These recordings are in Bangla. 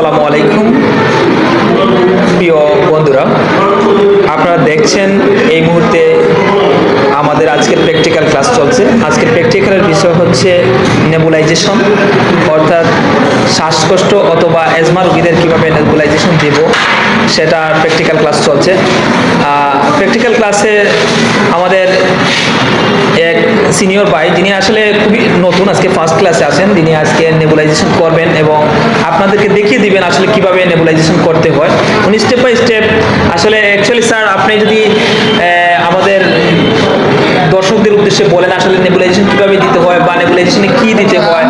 আসসালামু আলাইকুম। প্রিয় বন্ধুরা, আপনারা দেখছেন এই মুহূর্তে আমাদের আজকের প্র্যাকটিক্যাল ক্লাস চলছে। আজকের প্র্যাকটিক্যালের বিষয় হচ্ছে নেবুলাইজেশন অর্থাৎ শ্বাসকষ্ট অথবা এজমা রোগীদের কীভাবে নেবুলাইজেশন দেব, সেটা প্র্যাকটিক্যাল ক্লাস চলছে। প্র্যাকটিক্যাল ক্লাসে আমাদের এক সিনিয়র ভাই, যিনি আসলে খুবই নতুন আজকে ফার্স্ট ক্লাসে আছেন, তিনি আজকে নেবুলাইজেশন করবেন এবং আপনাদেরকে দেখিয়ে দিবেন আসলে কীভাবে নেবুলাইজেশন করতে হয়। উনি স্টেপ বাই স্টেপ আসলে অ্যাকচুয়ালি স্যার আপনি যদি আমাদের দর্শকদের উদ্দেশ্যে বলেন আসলে নেবুলাইজেশন কীভাবে দিতে হয় বা নেবুলাইজেশনে কি দিতে হয়।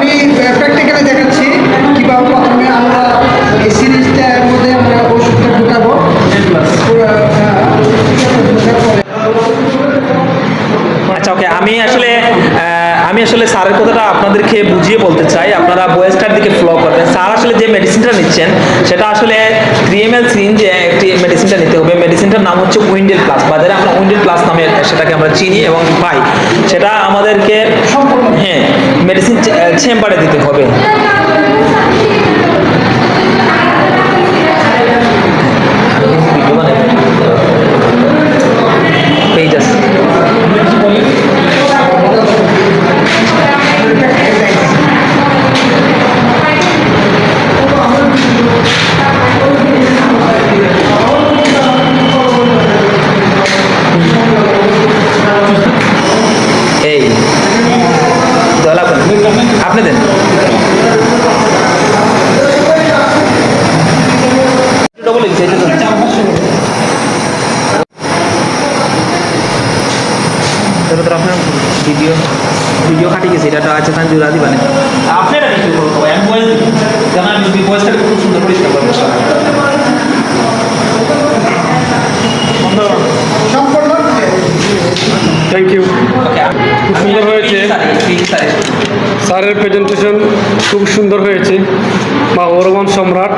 আমি আসলে আমি আসলে স্যারের কথাটা আপনাদেরকে বুঝিয়ে বলতে চাই। আপনারা বয়েসটার দিকে ফ্লো করবেন। স্যার আসলে যে মেডিসিনটা নিচ্ছেন, সেটা আসলে থ্রি এম এল যে একটি মেডিসিনটা নিতে হবে মেডিসিনটার নাম হচ্ছে উইন্ডেল প্লাস বাজারে আমরা উইন্ডেল প্লাস নামে সেটাকে আমরা চিনি এবং পাই। সেটা আমাদেরকে হ্যাঁ মেডিসিন চেম্বারে দিতে হবে। আপনি দেন। ডবল সাইডে তো আপনার ভিডিও ভিডিও কাটি গেছে এটা তান জোড়া দিবানে করব আমি বয়স জানা বয়সটা খুব সুন্দর পরিষ্কার করব। খুব সুন্দর হয়েছে। স্যারের প্রেজেন্টেশন খুব সুন্দর হয়েছে বা সম্রাট